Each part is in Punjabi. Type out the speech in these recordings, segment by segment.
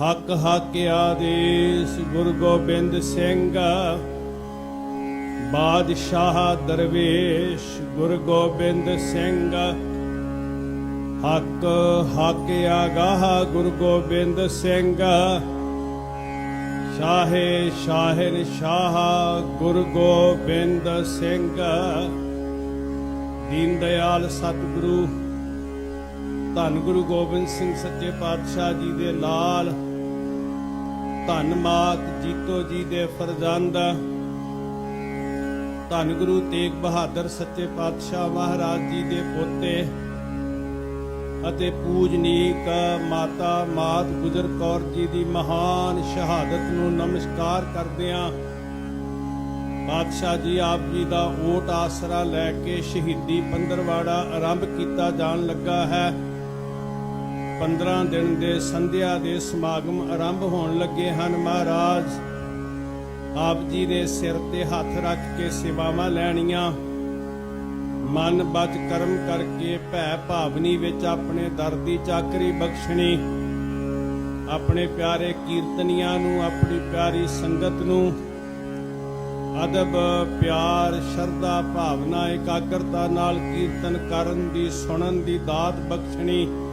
ਹੱਕ ਹੱਕ ਆਦੇਸ਼ ਗੁਰੂ ਗੋਬਿੰਦ ਸਿੰਘ। ਬਾਦਸ਼ਾਹ ਦਰਵੇਸ਼ ਗੁਰੂ ਗੋਬਿੰਦ ਸਿੰਘ। ਹੱਕ ਹੱਕ ਆਗਾਹ ਗੁਰੂ ਗੋਬਿੰਦ ਸਿੰਘ। ਸ਼ਾਹੇ ਸ਼ਾਹਿਰ ਸ਼ਾਹ ਗੁਰੂ ਗੋਬਿੰਦ ਸਿੰਘ। ਦੀਨ ਦਿਆਲ ਸਤਿਗੁਰੂ ਧੰਨ ਗੁਰੂ ਗੋਬਿੰਦ ਸਿੰਘ ਸੱਚੇ ਪਾਤਸ਼ਾਹ ਜੀ ਦੇ ਲਾਲ ਧੰਨ ਮਾਤ ਜੀਤੋ ਜੀ ਦੇ ਫਰਜ਼ੰਦ। ਧੰਨ ਗੁਰੂ ਤੇਗ ਬਹਾਦਰ ਸੱਚੇ ਪਾਤਸ਼ਾਹ ਮਹਾਰਾਜ ਜੀ ਦੇ ਪੋਤੇ। ਅਤੇ ਪੂਜਨੀਕ ਮਾਤਾ ਮਾਤ ਗੁਜਰ ਕੌਰ ਜੀ ਦੀ ਮਹਾਨ ਸ਼ਹਾਦਤ ਨੂੰ ਨਮਸਕਾਰ ਕਰਦਿਆਂ ਪਾਤਸ਼ਾਹ ਜੀ ਆਪ ਜੀ ਦਾ ਓਟ ਆਸਰਾ ਲੈ ਕੇ ਸ਼ਹੀਦੀ ਪੰਦਰਵਾੜਾ ਆਰੰਭ ਕੀਤਾ ਜਾਣ ਲੱਗਾ ਹੈ। 15 ਦਿਨ ਦੇ ਸੰਧਿਆ ਦੇ ਸਮਾਗਮ ਆਰੰਭ ਹੋਣ ਲੱਗੇ ਹਨ, ਮਹਾਰਾਜ। ਆਪ ਜੀ ਦੇ ਸਿਰ ਤੇ ਹੱਥ ਰੱਖ ਕੇ ਸੇਵਾਵਾਂ ਲੈਣੀਆਂ। ਮਨ ਬਚ ਕਰਮ ਕਰਕੇ ਭੈ ਭਾਵਨੀ ਵਿੱਚ ਆਪਣੇ ਦਰ ਦੀ ਚਾਕਰੀ ਬਖਸ਼ਣੀ। ਆਪਣੇ ਪਿਆਰੇ ਕੀਰਤਨੀਆਂ ਨੂੰ, ਆਪਣੀ ਪਿਆਰੀ ਸੰਗਤ ਨੂੰ। ਅਦਬ, ਪਿਆਰ, ਸ਼ਰਧਾ, ਭਾਵਨਾ, ਇਕਾਗਰਤਾ ਨਾਲ ਕੀਰਤਨ ਕਰਨ ਦੀ, ਸੁਣਨ ਦੀ ਦਾਤ ਬਖਸ਼ਣੀ।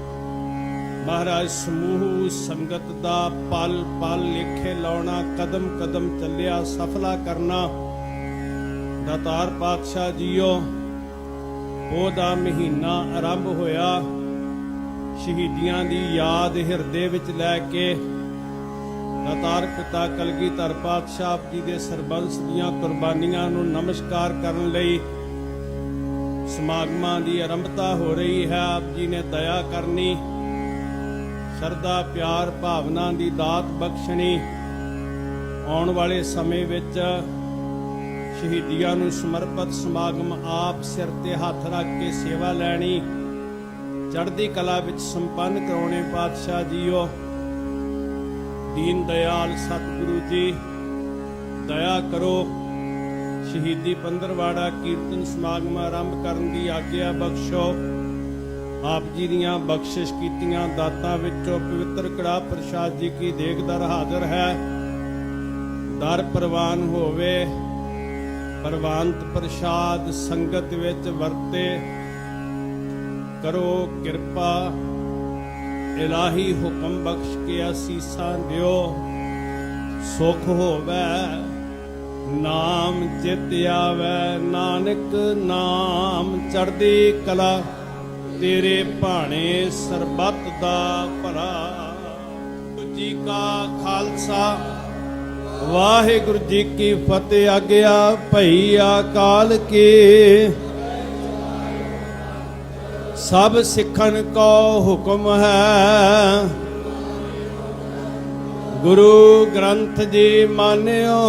ਮਹਾਰਾਜ ਸਮੂਹ ਸੰਗਤ ਦਾ ਪਲ ਪਲ ਲੇਖੇ ਲਾਉਣਾ, ਕਦਮ ਕਦਮ ਚੱਲਿਆ, ਸਫਲਾ ਕਰਨਾ। ਦਾਤਾਰ ਪਾਤਸ਼ਾਹ ਜੀਓ, ਉਹਦਾ ਮਹੀਨਾ ਆਰੰਭ ਹੋਇਆ। ਸ਼ਹੀਦੀਆਂ ਦੀ ਯਾਦ ਹਿਰਦੇ ਵਿੱਚ ਲੈ ਕੇ ਦਾਤਾਰ ਪਿਤਾ ਕਲਗੀਧਰ ਪਾਤਸ਼ਾਹ ਆਪ ਜੀ ਦੇ ਸਰਬੰਸ ਦੀਆਂ ਕੁਰਬਾਨੀਆਂ ਨੂੰ ਨਮਸਕਾਰ ਕਰਨ ਲਈ ਸਮਾਗਮਾਂ ਦੀ ਆਰੰਭਤਾ ਹੋ ਰਹੀ ਹੈ। ਆਪ ਜੀ ਨੇ ਦਇਆ ਕਰਨੀ। ਸ਼ਰਧਾ, ਪਿਆਰ, ਭਾਵਨਾ ਦੀ ਦਾਤ ਬਖਸ਼ਣੀ। ਆਉਣ ਵਾਲੇ ਸਮੇਂ ਵਿੱਚ ਸ਼ਹੀਦੀਆਂ ਨੂੰ ਸਮਰਪਿਤ ਸਮਾਗਮ ਆਪ ਸਿਰ ਤੇ ਹੱਥ ਰੱਖ ਕੇ ਸੇਵਾ ਲੈਣੀ, ਚੜ੍ਹਦੀ ਕਲਾ ਵਿੱਚ ਸੰਪੰਨ ਕਰਾਉਣੇ ਪਾਤਸ਼ਾਹ ਜੀਓ। ਦੀਨ ਦਿਆਲ ਸਤਿਗੁਰੂ ਜੀ, ਦਇਆ ਕਰੋ। ਸ਼ਹੀਦੀ ਪੰਦਰਵਾੜਾ ਕੀਰਤਨ ਸਮਾਗਮ ਆਰੰਭ ਕਰਨ ਦੀ ਆਗਿਆ ਬਖਸ਼ੋ। ਆਪ ਜੀ ਦੀਆਂ ਬਖਸ਼ਿਸ਼ ਕੀਤੀਆਂ ਦਾਤਾਂ ਵਿੱਚੋਂ ਪਵਿੱਤਰ ਕੜਾ ਪ੍ਰਸ਼ਾਦ ਜੀ ਕੀ ਦੇਖਦਰ ਹਾਜ਼ਰ ਹੈ। ਦਰ ਪ੍ਰਵਾਨ ਹੋਵੇ, ਪ੍ਰਵਾਨਤ ਪ੍ਰਸ਼ਾਦ ਸੰਗਤ ਵਿੱਚ ਵਰਤੇ, ਕਰੋ ਕਿਰਪਾ, ਇਲਾਹੀ ਹੁਕਮ ਬਖਸ਼ ਕੇ ਅਸੀਸਾਂ ਦਿਓ। ਸੁਖ ਹੋਵੇ, ਨਾਮ ਚਿਤ ਆਵੇ, ਨਾਨਕ ਨਾਮ ਚੜਦੀ ਕਲਾ। ਤੇਰੇ ਭਾਣੇ ਸਰਬੱਤ ਦਾ ਭਲਾ। ਜੀ ਕਾ ਖਾਲਸਾ। ਵਾਹਿਗੁਰੂ ਜੀ ਕੀ ਫਤਿਹ, ਆਗਿਆ ਭਈ ਅਕਾਲ ਕੀ। ਸਭ ਸਿੱਖਣ ਕੋ ਹੁਕਮ ਹੈ। ਗੁਰੂ ਗ੍ਰੰਥ ਜੀ ਮਾਨਿਓ,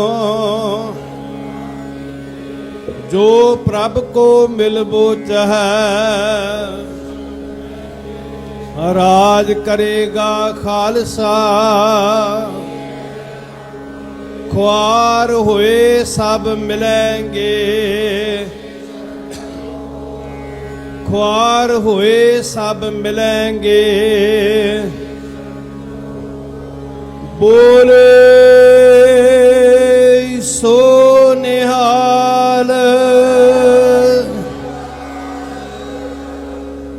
ਜੋ ਪ੍ਰਭ ਕੋ ਮਿਲਬੋ ਚਾਹੈ ਰਾਜ ਕਰੇਗਾ ਖਾਲਸਾ। ਖੁਆਰ ਹੋਏ ਸਭ ਮਿਲेंगे ਖੁਆਰ ਹੋਏ ਸਭ ਮਿਲਾਂਗੇ ਬੋਲੇ